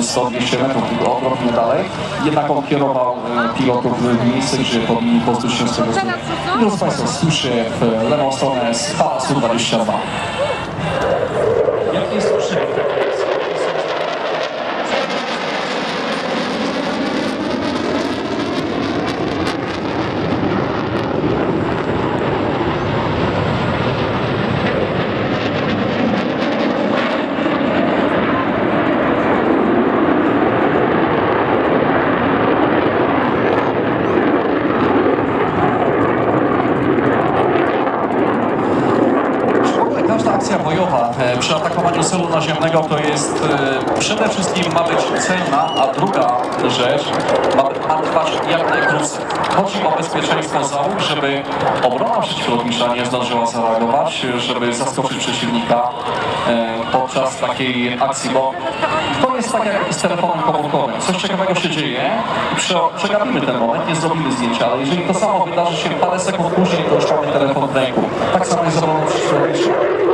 100-200 metrów, tylko odwrotnie dalej. Jednak on kierował e, pilotów w miejsce, gdzie powinni pozbyć się z tego złego. I drodzy Państwo, słyszy w lewą stronę z pałacu 22. Jaki jest przebieg? W ogóle akcja bojowa e, przy atakowaniu celu naziemnego to jest e, przede wszystkim ma być celna, a druga rzecz ma, ma trwać jak najkrócej. Chodzi o bezpieczeństwo załóg, żeby obrona przeciwlotnicza nie zdążyła zareagować, żeby zaskoczyć przeciwnika e, podczas takiej akcji, bo to jest tak jak z telefonem komórkowym. Coś ciekawego się dzieje przegapimy ten moment, nie zrobimy zdjęcia, ale jeżeli to samo wydarzy się parę sekund później, to już mamy telefon w ręku. Tak samo jest z obroną przeciwlotniczą.